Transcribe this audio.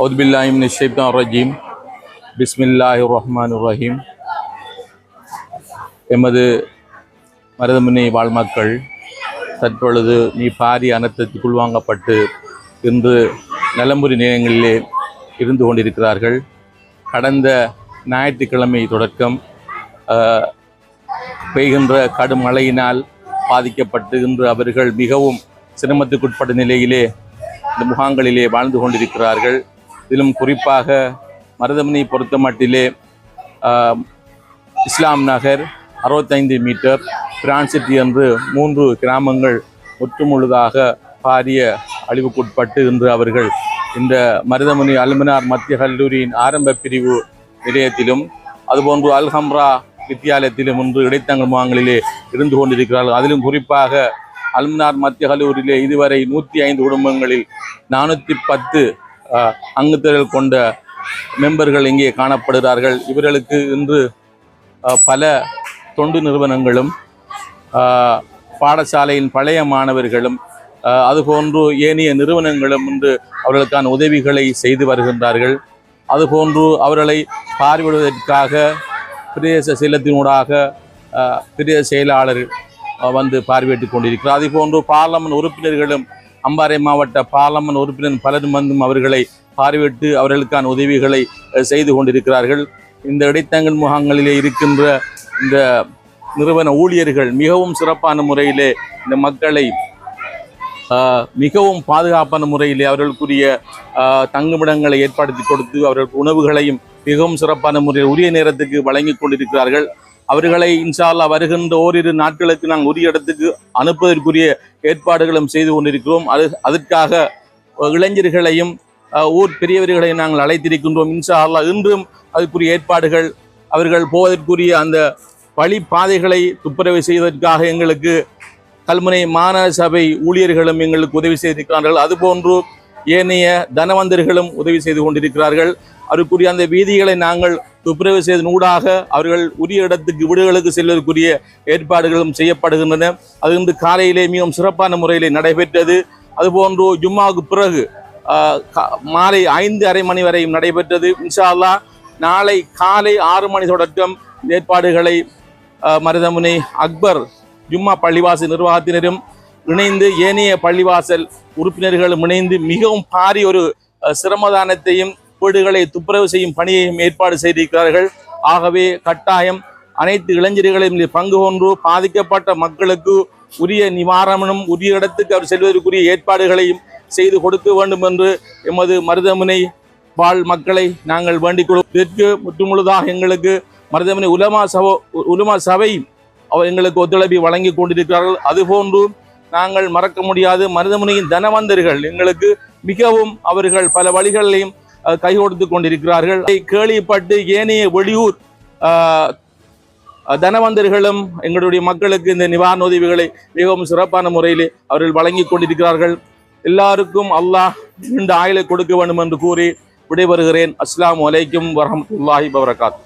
அவுதுபில்லாயிம்ஷிப்தான்ஜீம் பிஸ்மில்லாஹி ரஹ்மான் ரஹீம் எமது மருதமுனை வாழ்மக்கள் தற்பொழுது நீ பாரி அனர்த்தத்துக்குள் வாங்கப்பட்டு இன்று நலம்புரி நிலையங்களிலே இருந்து கொண்டிருக்கிறார்கள். கடந்த ஞாயிற்றுக்கிழமை தொடக்கம் பெய்கின்ற கடும் மழையினால் பாதிக்கப்பட்டு இன்று அவர்கள் மிகவும் சிரமத்துக்குட்பட்ட நிலையிலே இந்த முகாம்களிலே வாழ்ந்து கொண்டிருக்கிறார்கள். இதிலும் குறிப்பாக மருதமனை பொருத்தமட்டிலே இஸ்லாம் நகர் அறுபத்தைந்து மீட்டர் பிரான்சிட்டி என்று மூன்று கிராமங்கள் ஒற்றுமுழுதாக பாரிய அழிவுக்குட்பட்டு இன்று அவர்கள் இந்த மருதமுனி அலுமினார் மத்திய கல்லூரியின் ஆரம்ப பிரிவு நிலையத்திலும் அதுபோன்று அல்ஹம்ரா வித்தியாலயத்திலும் இன்று இடைத்தங்க முகாங்களிலே இருந்து கொண்டிருக்கிறார்கள். அதிலும் குறிப்பாக அல்மனார் மத்திய கல்லூரியிலே இதுவரை நூற்றி ஐந்து குடும்பங்களில் நானூற்றி பத்து அங்குத்தர்கள் கொண்ட மெம்பர்கள் இங்கே காணப்படுகிறார்கள். இவர்களுக்கு இன்று பல தொண்டு நிறுவனங்களும் பாடசாலையின் பழைய மாணவர்களும் அதுபோன்று ஏனைய நிறுவனங்களும் இன்று அவர்களுக்கான உதவிகளை செய்து வருகின்றார்கள். அதுபோன்று அவர்களை பார்வையிடுவதற்காக பிரதேச செயலத்தினூடாக பிரதேச செயலாளர் வந்து பார்வையிட்டுக் கொண்டிருக்கிறார். அதேபோன்று பார்லமெண்ட் உறுப்பினர்களும் அம்பாறை மாவட்ட பார்லமெண்ட் உறுப்பினர் பலரும் வந்தும் அவர்களை பார்வையிட்டு அவர்களுக்கான உதவிகளை செய்து கொண்டிருக்கிறார்கள். இந்த இடைத்தங்கல் முகாங்களிலே இருக்கின்ற இந்த நிறுவன ஊழியர்கள் மிகவும் சிறப்பான முறையிலே இந்த மக்களை மிகவும் பாதுகாப்பான முறையிலே அவர்களுக்குரிய தங்குமிடங்களை ஏற்படுத்தி கொடுத்து அவர்களுக்கு உணவுகளையும் மிகவும் சிறப்பான முறையில் உரிய நேரத்துக்கு வழங்கி கொண்டிருக்கிறார்கள். அவர்களை இன்ஷால்லா வருகின்ற ஓரிரு நாட்களுக்கு நாங்கள் உரிய இடத்துக்கு அனுப்புவதற்குரிய ஏற்பாடுகளும் செய்து கொண்டிருக்கிறோம். அது அதற்காக இளைஞர்களையும் ஊர் பெரியவர்களையும் நாங்கள் அழைத்திருக்கின்றோம். இன்ஷா இன்றும் அதுக்குரிய ஏற்பாடுகள் அவர்கள் போவதற்குரிய அந்த வழி பாதைகளை துப்புரவு செய்வதற்காக எங்களுக்கு கல்முனை மாநகர சபை ஊழியர்களும் எங்களுக்கு உதவி செய்திருக்கிறார்கள். அதுபோன்று ஏனைய தனவந்தர்களும் உதவி செய்து கொண்டிருக்கிறார்கள். அதற்குரிய அந்த வீதிகளை நாங்கள் துப்புரவு செய்தனூடாக அவர்கள் உரிய இடத்துக்கு வீடுகளுக்கு செல்வதற்குரிய ஏற்பாடுகளும் செய்யப்படுகின்றன. அது இன்று காலையிலே மிகவும் சிறப்பான முறையிலே நடைபெற்றது. அதுபோன்று ஜும்மாவுக்கு பிறகு கா- மாலை ஐந்து அரை மணி வரையும் நடைபெற்றது. இன்ஷால்லா அல்லாஹ் நாளை காலை ஆறு மணி தொடக்கம் ஏற்பாடுகளை மருதமுனை அக்பர் ஜும்மா பள்ளிவாசி நிர்வாகத்தினரும் இணைந்து ஏனைய பள்ளிவாசல் உறுப்பினர்களும் இணைந்து மிகவும் பாரி ஒரு சிரமதானத்தையும் வீடுகளை துப்புரவு செய்யும் பணியையும் ஏற்பாடு செய்திருக்கிறார்கள். ஆகவே கட்டாயம் அனைத்து இளைஞர்களையும் பங்கு கொண்டு பாதிக்கப்பட்ட மக்களுக்கு உரிய நிவாரணமும் உரிய இடத்துக்கு அவர் செல்வதற்குரிய ஏற்பாடுகளையும் செய்து கொடுக்க வேண்டும் என்று எமது மருதமுனை வாழ் மக்களை நாங்கள் வேண்டிக் இதற்கு முற்றுமுழுதாக எங்களுக்கு மருதமுனை உலமா சபோ உலமா சபை அவர் எங்களுக்கு ஒத்துழைப்பை வழங்கி கொண்டிருக்கிறார்கள். அதுபோன்று நாங்கள் மறக்க முடியாது. மனிதமுனியின் தனவந்தர்கள் எங்களுக்கு மிகவும் அவர்கள் பல வழிகளையும் கை கொடுத்து கொண்டிருக்கிறார்கள். கேள்விப்பட்டு ஏனைய வெளியூர் ஆஹ், தனவந்தர்களும் எங்களுடைய மக்களுக்கு இந்த நிவாரண உதவிகளை மிகவும் சிறப்பான முறையிலே அவர்கள் வழங்கி கொண்டிருக்கிறார்கள். எல்லாருக்கும் அல்லாஹ் நீண்ட ஆயுளை கொடுக்க வேண்டும் என்று கூறி விடைபெறுகிறேன். அஸ்லாம் அலைக்கும் வரமத்துல்லாஹி வபரகாத்.